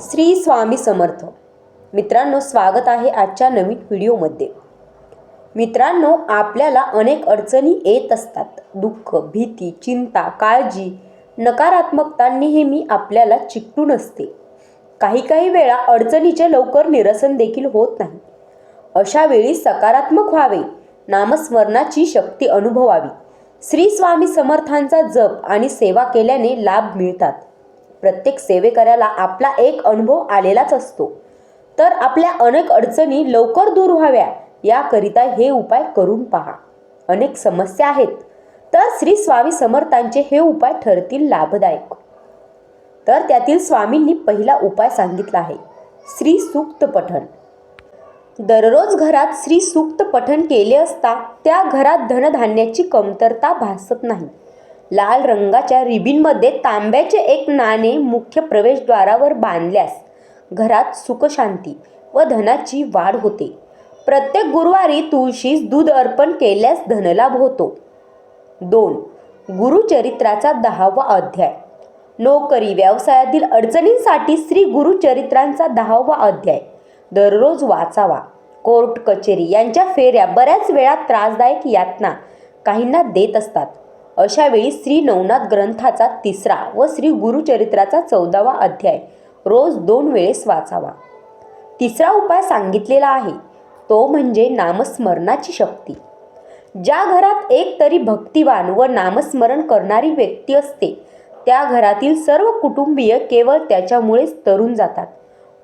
श्री स्वामी समर्थ. मित्रांनो स्वागत आहे आजच्या नवीन व्हिडिओमध्ये. मित्रांनो आपल्याला अनेक अडचणी येत असतात. दुःख भीती चिंता काळजी नकारात्मकता नेहमी आपल्याला चिकटून असते. काही काही वेळा अडचणीचे लवकर निरसन देखील होत नाही. अशा वेळी सकारात्मक व्हावे नामस्मरणाची शक्ती अनुभवावी. श्री स्वामी समर्थांचा जप आणि सेवा केल्याने लाभ मिळतात. प्रत्येक सेवेकऱ्याला आपला एक अनुभव आलेलाच असतो. तर आपल्या अनेक अडचणी लवकर दूर व्हाव्या याकरिता हे उपाय करून पहा. अनेक समस्या आहेत. तर श्री स्वामी समर्थांचे हे उपाय ठरतील लाभदायक. तर त्यातील स्वामींनी पहिला उपाय सांगितला आहे. श्री सूक्त पठण. दररोज घरात श्री सूक्त पठण केले असता त्या घरात धनधान्याची कमतरता भासत नाही. लाल रंगाच्या रिबीनमध्ये तांब्याचे एक नाणे मुख्य प्रवेशद्वारावर बांधल्यास घरात सुखशांती व धनाची वाढ होते. प्रत्येक गुरुवारी तुळशीस दूध अर्पण केल्यास धनलाभ होतो. दोन गुरुचरित्राचा दहावा अध्याय. नोकरी व्यवसायातील अडचणींसाठी श्री गुरुचरित्रांचा दहावा अध्याय. दररोज वाचावा. कोर्ट कचेरी यांच्या फेऱ्या बऱ्याच वेळा त्रासदायक यातना काहींना देत असतात. अशावेळी श्री नवनाथ ग्रंथाचा तिसरा व श्री गुरुचरित्राचा चौदावा अध्याय रोज दोन वेळेस वाचावा. तिसरा उपाय सांगितलेला आहे तो म्हणजे नामस्मरणाची शक्ती. ज्या घरात एक तरी भक्तिवान व नामस्मरण करणारी व्यक्ती असते त्या घरातील सर्व कुटुंबीय केवळ त्याच्यामुळेच तरुण जातात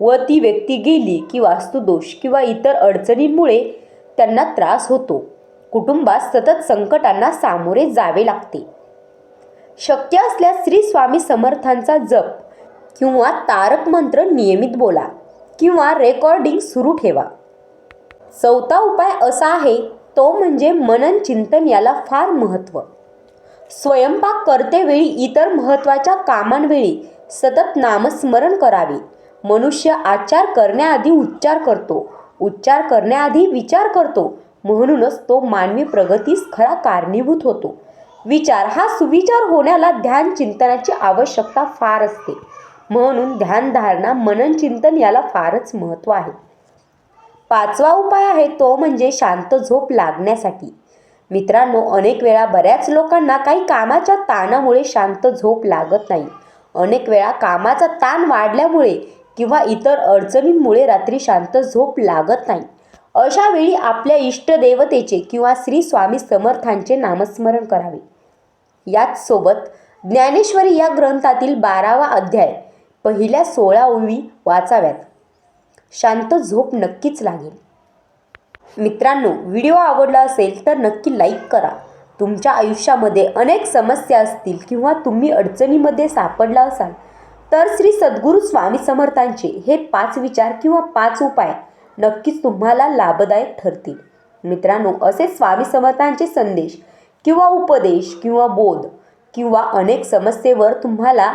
व ती व्यक्ती गेली की वास्तुदोष किंवा इतर अडचणींमुळे त्यांना त्रास होतो. कुटुंबात सतत संकटांना सामोरे जावे लागते. शक्य असल्यास श्री स्वामी समर्थांचा जप किंवा तारक मंत्र नियमित बोला किंवा रेकॉर्डिंग सुरू ठेवा. चौथा उपाय असा आहे तो म्हणजे मनन चिंतन याला फार महत्त्व स्वयंपाक करतेवेळी इतर महत्त्वाच्या कामांवेळी सतत नामस्मरण करावे. मनुष्य आचार करण्याआधी उच्चार करतो. उच्चार करण्याआधी विचार करतो. म्हणूनच तो मानवी प्रगतीस खरा कारणीभूत होतो. विचार हा सुविचार होण्याला ध्यान चिंतनाची आवश्यकता फार असते. म्हणून ध्यानधारणा मनन चिंतन याला फारच महत्त्व आहे. पाचवा उपाय आहे तो म्हणजे शांत झोप लागण्यासाठी. मित्रांनो अनेक वेळा बऱ्याच लोकांना काही कामाच्या ताणामुळे शांत झोप लागत नाही. अनेक वेळा कामाचा ताण वाढल्यामुळे किंवा इतर अडचणींमुळे रात्री शांत झोप लागत नाही. अशा वेळी आपल्या इष्टदेवतेचे किंवा श्री स्वामी समर्थांचे नामस्मरण करावे. याच सोबत ज्ञानेश्वरी या ग्रंथातील बारावा अध्याय पहिल्या सोळा ओळी वाचाव्यात. शांत झोप नक्कीच लागेल. मित्रांनो व्हिडिओ आवडला असेल तर नक्की लाईक करा. तुमच्या आयुष्यामध्ये अनेक समस्या असतील किंवा तुम्ही अडचणीमध्ये सापडला असाल तर श्री सद्गुरू स्वामी समर्थांचे हे पाच विचार किंवा पाच उपाय नक्कीच तुम्हाला लाभदायक ठरतील. मित्रांनो असे स्वामी समर्थांचे संदेश किंवा उपदेश किंवा बोध किंवा अनेक समस्येवर तुम्हाला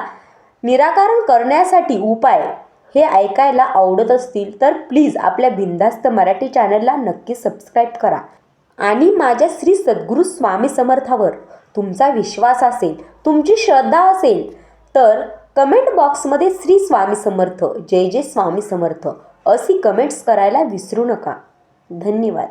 निराकरण करण्यासाठी उपाय हे ऐकायला आवडत असतील तर प्लीज आपल्या बिंदास्त मराठी चॅनलला नक्की सबस्क्राईब करा. आणि माझ्या श्री सद्गुरू स्वामी समर्थावर तुमचा विश्वास असेल तुमची श्रद्धा असेल तर कमेंट बॉक्समध्ये श्री स्वामी समर्थ जय जय स्वामी समर्थ अशी कमेंट्स करायला विसरू नका. धन्यवाद.